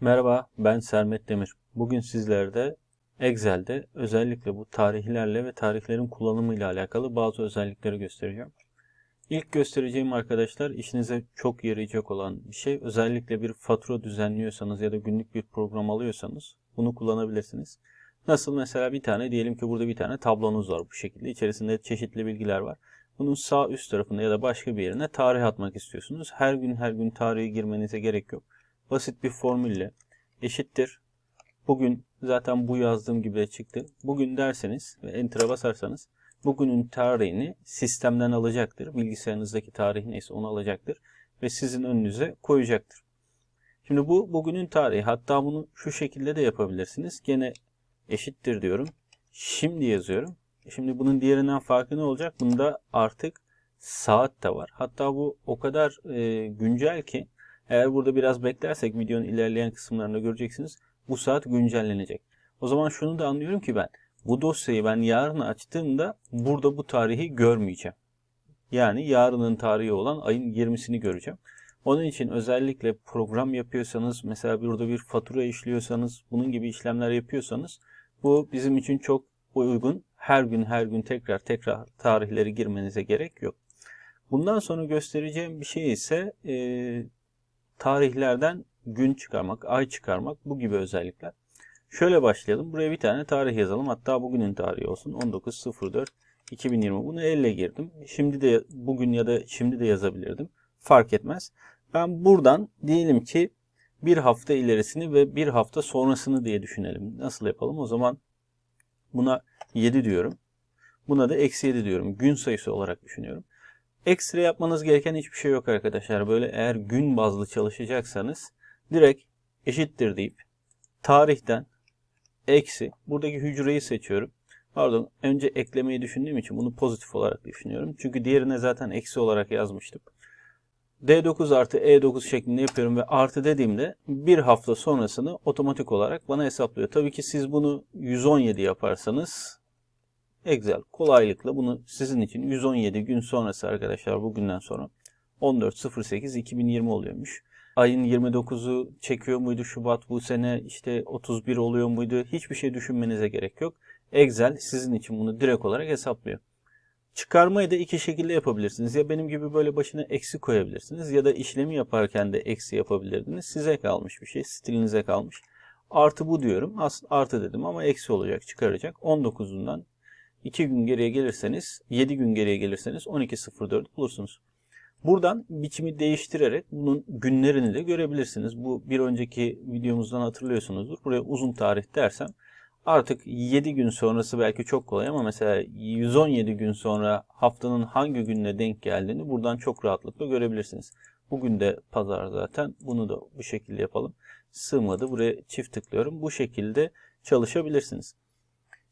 Merhaba, ben Sermet Demir. Bugün sizlerde Excel'de özellikle bu tarihlerle ve tarihlerin kullanımıyla alakalı bazı özellikleri göstereceğim. İlk göstereceğim arkadaşlar işinize çok yarayacak olan bir şey. Özellikle bir fatura düzenliyorsanız ya da günlük bir program alıyorsanız bunu kullanabilirsiniz. Nasıl mesela bir tane diyelim ki burada bir tane tablonuz var bu şekilde. İçerisinde çeşitli bilgiler var. Bunun sağ üst tarafında ya da başka bir yerine tarih atmak istiyorsunuz. Her gün her gün tarihi girmenize gerek yok basit bir formülle eşittir. Bugün zaten bu yazdığım gibi çıktı. Bugün derseniz ve enter'a basarsanız bugünün tarihini sistemden alacaktır. Bilgisayarınızdaki tarih neyse onu alacaktır ve sizin önünüze koyacaktır. Şimdi bu bugünün tarihi. Hatta bunu şu şekilde de yapabilirsiniz. Gene eşittir diyorum. Şimdi yazıyorum. Şimdi bunun diğerinden farkı ne olacak? Bunda artık saat de var. Hatta bu o kadar e, güncel ki eğer burada biraz beklersek videonun ilerleyen kısımlarında göreceksiniz. Bu saat güncellenecek. O zaman şunu da anlıyorum ki ben bu dosyayı ben yarın açtığımda burada bu tarihi görmeyeceğim. Yani yarının tarihi olan ayın 20'sini göreceğim. Onun için özellikle program yapıyorsanız, mesela burada bir fatura işliyorsanız, bunun gibi işlemler yapıyorsanız bu bizim için çok uygun. Her gün her gün tekrar tekrar tarihleri girmenize gerek yok. Bundan sonra göstereceğim bir şey ise e, tarihlerden gün çıkarmak, ay çıkarmak bu gibi özellikler. Şöyle başlayalım. Buraya bir tane tarih yazalım. Hatta bugünün tarihi olsun. 19.04 2020. Bunu elle girdim. Şimdi de bugün ya da şimdi de yazabilirdim. Fark etmez. Ben buradan diyelim ki bir hafta ilerisini ve bir hafta sonrasını diye düşünelim. Nasıl yapalım? O zaman buna 7 diyorum. Buna da eksi 7 diyorum. Gün sayısı olarak düşünüyorum. Ekstra yapmanız gereken hiçbir şey yok arkadaşlar. Böyle eğer gün bazlı çalışacaksanız direkt eşittir deyip tarihten eksi buradaki hücreyi seçiyorum. Pardon önce eklemeyi düşündüğüm için bunu pozitif olarak düşünüyorum. Çünkü diğerine zaten eksi olarak yazmıştım. D9 artı E9 şeklinde yapıyorum ve artı dediğimde bir hafta sonrasını otomatik olarak bana hesaplıyor. Tabii ki siz bunu 117 yaparsanız Excel kolaylıkla bunu sizin için 117 gün sonrası arkadaşlar bugünden sonra 14.08.2020 oluyormuş. Ayın 29'u çekiyor muydu Şubat bu sene işte 31 oluyor muydu hiçbir şey düşünmenize gerek yok. Excel sizin için bunu direkt olarak hesaplıyor. Çıkarmayı da iki şekilde yapabilirsiniz. Ya benim gibi böyle başına eksi koyabilirsiniz ya da işlemi yaparken de eksi yapabilirdiniz. Size kalmış bir şey, stilinize kalmış. Artı bu diyorum. Aslında artı dedim ama eksi olacak, çıkaracak. 19'undan 2 gün geriye gelirseniz 7 gün geriye gelirseniz 12.04 bulursunuz. Buradan biçimi değiştirerek bunun günlerini de görebilirsiniz. Bu bir önceki videomuzdan hatırlıyorsunuzdur. Buraya uzun tarih dersem artık 7 gün sonrası belki çok kolay ama mesela 117 gün sonra haftanın hangi gününe denk geldiğini buradan çok rahatlıkla görebilirsiniz. Bugün de pazar zaten. Bunu da bu şekilde yapalım. Sığmadı. Buraya çift tıklıyorum. Bu şekilde çalışabilirsiniz.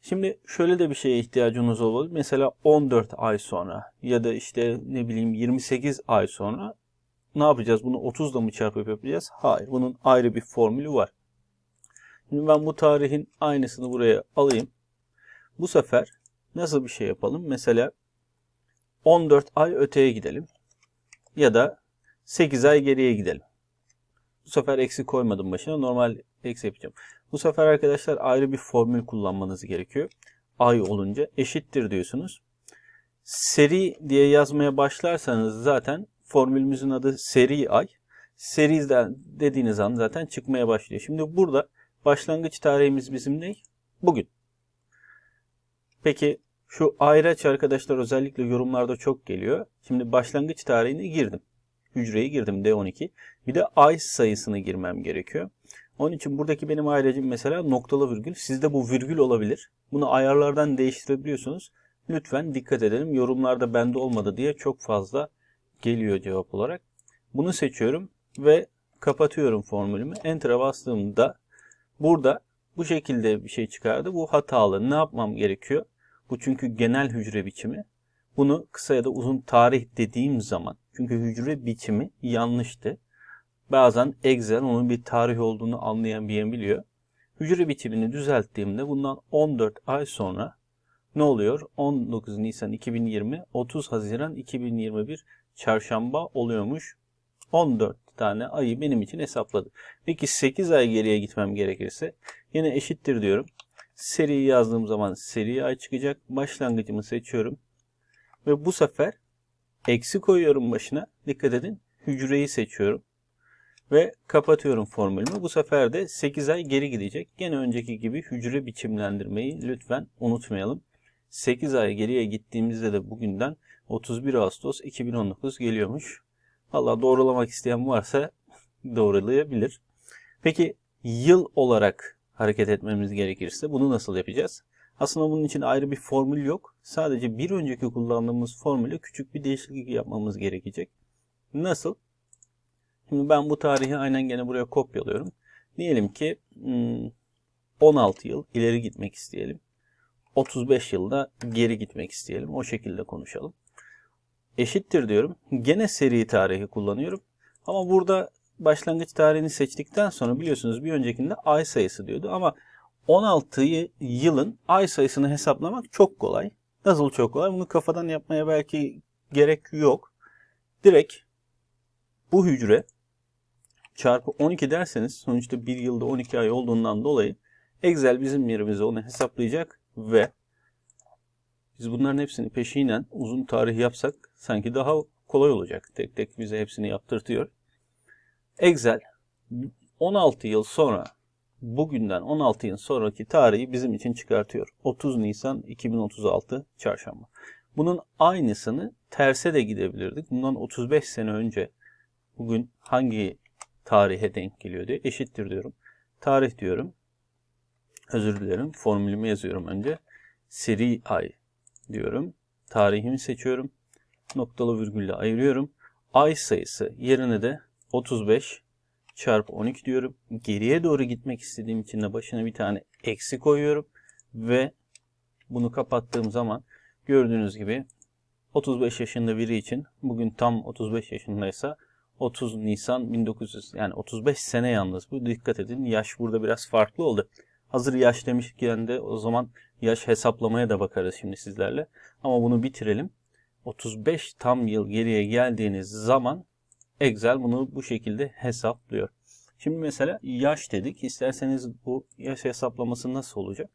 Şimdi şöyle de bir şeye ihtiyacınız olabilir. Mesela 14 ay sonra ya da işte ne bileyim 28 ay sonra ne yapacağız? Bunu 30 ile mı çarpıp yapacağız? Hayır. Bunun ayrı bir formülü var. Şimdi ben bu tarihin aynısını buraya alayım. Bu sefer nasıl bir şey yapalım? Mesela 14 ay öteye gidelim. Ya da 8 ay geriye gidelim. Bu sefer eksi koymadım başına. Normal eksi yapacağım. Bu sefer arkadaşlar ayrı bir formül kullanmanız gerekiyor. Ay olunca eşittir diyorsunuz. Seri diye yazmaya başlarsanız zaten formülümüzün adı seri ay. Seriden dediğiniz an zaten çıkmaya başlıyor. Şimdi burada başlangıç tarihimiz bizim ne? Bugün. Peki şu ayraç arkadaşlar özellikle yorumlarda çok geliyor. Şimdi başlangıç tarihini girdim. Hücreyi girdim D12. Bir de ay sayısını girmem gerekiyor. Onun için buradaki benim ayracım mesela noktalı virgül. Sizde bu virgül olabilir. Bunu ayarlardan değiştirebiliyorsunuz. Lütfen dikkat edelim. Yorumlarda bende olmadı diye çok fazla geliyor cevap olarak. Bunu seçiyorum ve kapatıyorum formülümü. Enter'a bastığımda burada bu şekilde bir şey çıkardı. Bu hatalı. Ne yapmam gerekiyor? Bu çünkü genel hücre biçimi. Bunu kısa ya da uzun tarih dediğim zaman çünkü hücre biçimi yanlıştı. Bazen Excel onun bir tarih olduğunu anlayamayabiliyor. Hücre biçimini düzelttiğimde bundan 14 ay sonra ne oluyor? 19 Nisan 2020, 30 Haziran 2021 çarşamba oluyormuş. 14 16 tane ayı benim için hesapladı. Peki 8 ay geriye gitmem gerekirse yine eşittir diyorum. Seriyi yazdığım zaman seri ay çıkacak. Başlangıcımı seçiyorum. Ve bu sefer eksi koyuyorum başına. Dikkat edin. Hücreyi seçiyorum. Ve kapatıyorum formülümü. Bu sefer de 8 ay geri gidecek. Gene önceki gibi hücre biçimlendirmeyi lütfen unutmayalım. 8 ay geriye gittiğimizde de bugünden 31 Ağustos 2019 geliyormuş. Valla doğrulamak isteyen varsa doğrulayabilir. Peki yıl olarak hareket etmemiz gerekirse bunu nasıl yapacağız? Aslında bunun için ayrı bir formül yok. Sadece bir önceki kullandığımız formüle küçük bir değişiklik yapmamız gerekecek. Nasıl? Şimdi ben bu tarihi aynen gene buraya kopyalıyorum. Diyelim ki 16 hmm, yıl ileri gitmek isteyelim. 35 yılda geri gitmek isteyelim. O şekilde konuşalım. Eşittir diyorum. Gene seri tarihi kullanıyorum. Ama burada başlangıç tarihini seçtikten sonra biliyorsunuz bir öncekinde ay sayısı diyordu. Ama 16 yılın ay sayısını hesaplamak çok kolay. Nasıl çok kolay? Bunu kafadan yapmaya belki gerek yok. Direkt bu hücre çarpı 12 derseniz sonuçta bir yılda 12 ay olduğundan dolayı Excel bizim yerimize onu hesaplayacak ve biz bunların hepsini peşinen uzun tarih yapsak sanki daha kolay olacak. Tek tek bize hepsini yaptırtıyor. Excel 16 yıl sonra bugünden 16 yıl sonraki tarihi bizim için çıkartıyor. 30 Nisan 2036 çarşamba. Bunun aynısını terse de gidebilirdik. Bundan 35 sene önce bugün hangi tarihe denk geliyor diye eşittir diyorum. Tarih diyorum. Özür dilerim. Formülümü yazıyorum önce. Seri ay diyorum. Tarihimi seçiyorum. Noktalı virgülle ayırıyorum. Ay sayısı yerine de 35 çarpı 12 diyorum. Geriye doğru gitmek istediğim için de başına bir tane eksi koyuyorum. Ve bunu kapattığım zaman gördüğünüz gibi 35 yaşında biri için bugün tam 35 yaşındaysa 30 Nisan 1900 yani 35 sene yalnız bu dikkat edin yaş burada biraz farklı oldu. Hazır yaş demişken de o zaman yaş hesaplamaya da bakarız şimdi sizlerle. Ama bunu bitirelim. 35 tam yıl geriye geldiğiniz zaman Excel bunu bu şekilde hesaplıyor. Şimdi mesela yaş dedik. İsterseniz bu yaş hesaplaması nasıl olacak?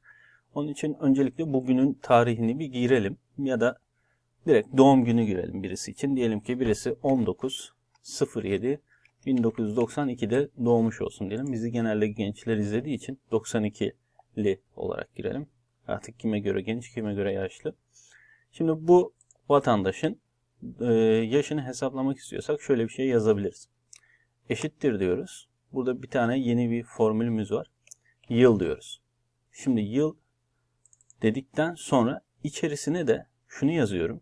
Onun için öncelikle bugünün tarihini bir girelim. Ya da direkt doğum günü girelim birisi için. Diyelim ki birisi 19 07 1992'de doğmuş olsun diyelim. Bizi genelde gençler izlediği için 92'li olarak girelim. Artık kime göre genç, kime göre yaşlı. Şimdi bu vatandaşın e, yaşını hesaplamak istiyorsak şöyle bir şey yazabiliriz. Eşittir diyoruz. Burada bir tane yeni bir formülümüz var. Yıl diyoruz. Şimdi yıl dedikten sonra içerisine de şunu yazıyorum.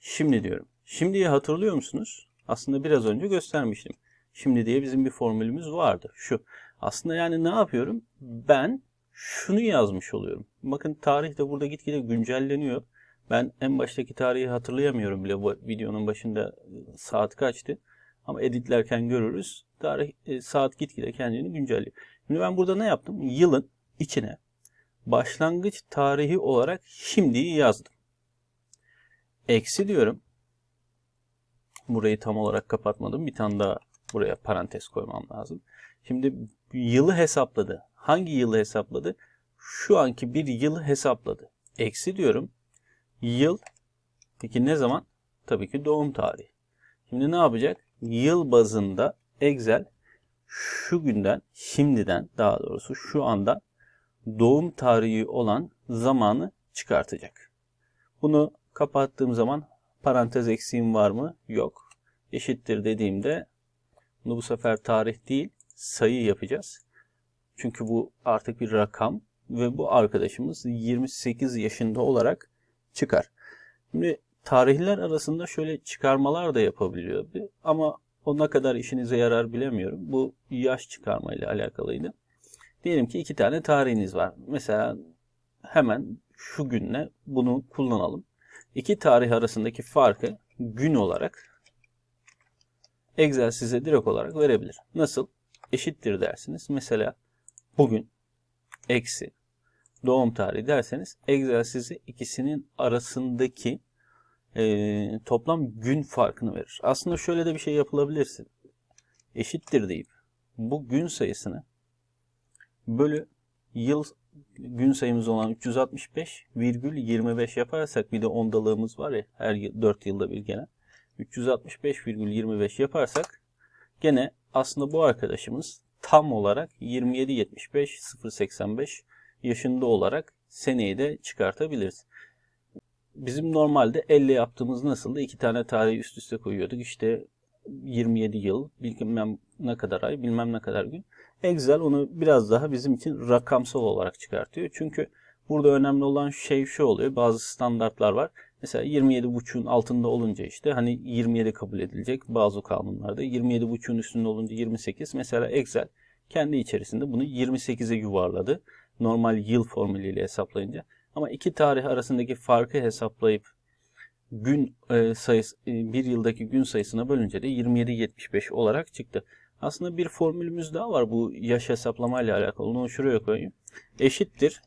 Şimdi diyorum. Şimdiyi hatırlıyor musunuz? Aslında biraz önce göstermiştim. Şimdi diye bizim bir formülümüz vardı. Şu. Aslında yani ne yapıyorum? Ben şunu yazmış oluyorum. Bakın tarih de burada gitgide güncelleniyor. Ben en baştaki tarihi hatırlayamıyorum bile bu videonun başında e, saat kaçtı. Ama editlerken görürüz. Tarih e, saat gitgide kendini güncelliyor. Şimdi ben burada ne yaptım? Yılın içine başlangıç tarihi olarak şimdiyi yazdım. Eksi diyorum. Burayı tam olarak kapatmadım. Bir tane daha buraya parantez koymam lazım. Şimdi yılı hesapladı. Hangi yılı hesapladı? Şu anki bir yılı hesapladı. Eksi diyorum. Yıl. Peki ne zaman? Tabii ki doğum tarihi. Şimdi ne yapacak? Yıl bazında Excel şu günden, şimdiden daha doğrusu şu anda doğum tarihi olan zamanı çıkartacak. Bunu kapattığım zaman parantez eksiğim var mı? Yok. Eşittir dediğimde bunu bu sefer tarih değil sayı yapacağız. Çünkü bu artık bir rakam ve bu arkadaşımız 28 yaşında olarak çıkar. Şimdi tarihler arasında şöyle çıkarmalar da yapabiliyor. Ama o ne kadar işinize yarar bilemiyorum. Bu yaş çıkarma ile alakalıydı. Diyelim ki iki tane tarihiniz var. Mesela hemen şu günle bunu kullanalım. İki tarih arasındaki farkı gün olarak Excel size direkt olarak verebilir. Nasıl? Eşittir dersiniz. Mesela bugün eksi doğum tarihi derseniz Excel size ikisinin arasındaki e, toplam gün farkını verir. Aslında şöyle de bir şey yapılabilirsin. Eşittir deyip bu gün sayısını bölü yıl gün sayımız olan 365,25 yaparsak bir de ondalığımız var ya her 4 yılda bir gelen 365,25 yaparsak gene aslında bu arkadaşımız tam olarak 27.75 yaşında olarak seneyi de çıkartabiliriz. Bizim normalde 50 yaptığımız nasıldı? İki tane tarihi üst üste koyuyorduk. İşte 27 yıl, bilmem ne kadar ay, bilmem ne kadar gün. Excel onu biraz daha bizim için rakamsal olarak çıkartıyor. Çünkü burada önemli olan şey şu oluyor. Bazı standartlar var. Mesela 27.5'un altında olunca işte hani 27 kabul edilecek bazı kanunlarda. 27.5'un üstünde olunca 28. Mesela Excel kendi içerisinde bunu 28'e yuvarladı. Normal yıl formülüyle hesaplayınca. Ama iki tarih arasındaki farkı hesaplayıp gün e, sayısı e, bir yıldaki gün sayısına bölünce de 27.75 olarak çıktı. Aslında bir formülümüz daha var bu yaş hesaplama ile alakalı. Onu şuraya koyayım. Eşittir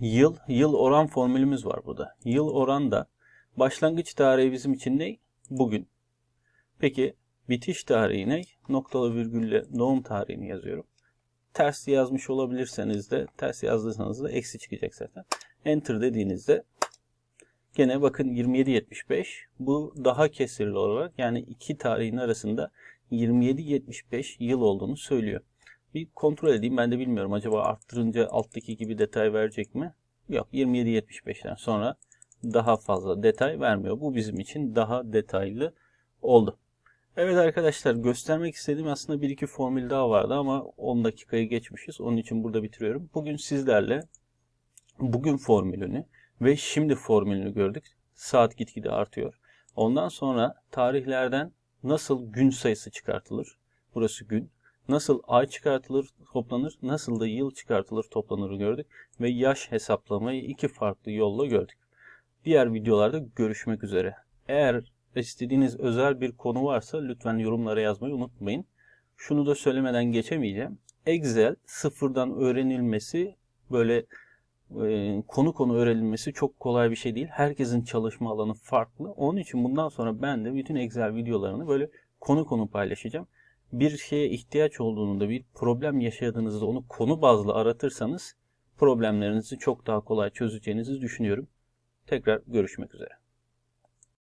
yıl yıl oran formülümüz var burada. Yıl oran da başlangıç tarihi bizim için ne? Bugün. Peki bitiş tarihi ne? Noktalı virgülle doğum tarihini yazıyorum. Ters yazmış olabilirseniz de ters yazdıysanız da eksi çıkacak zaten. Enter dediğinizde gene bakın 27.75 bu daha kesirli olarak yani iki tarihin arasında 27.75 yıl olduğunu söylüyor. Bir kontrol edeyim ben de bilmiyorum acaba arttırınca alttaki gibi detay verecek mi? Yok 27.75'ten sonra daha fazla detay vermiyor. Bu bizim için daha detaylı oldu. Evet arkadaşlar göstermek istediğim aslında bir iki formül daha vardı ama 10 dakikayı geçmişiz. Onun için burada bitiriyorum. Bugün sizlerle bugün formülünü ve şimdi formülünü gördük. Saat gitgide artıyor. Ondan sonra tarihlerden nasıl gün sayısı çıkartılır? Burası gün. Nasıl ay çıkartılır, toplanır, nasıl da yıl çıkartılır, toplanır gördük. Ve yaş hesaplamayı iki farklı yolla gördük. Diğer videolarda görüşmek üzere. Eğer istediğiniz özel bir konu varsa lütfen yorumlara yazmayı unutmayın. Şunu da söylemeden geçemeyeceğim. Excel sıfırdan öğrenilmesi böyle konu konu öğrenilmesi çok kolay bir şey değil. Herkesin çalışma alanı farklı. Onun için bundan sonra ben de bütün Excel videolarını böyle konu konu paylaşacağım. Bir şeye ihtiyaç olduğunda bir problem yaşadığınızda onu konu bazlı aratırsanız problemlerinizi çok daha kolay çözeceğinizi düşünüyorum. Tekrar görüşmek üzere.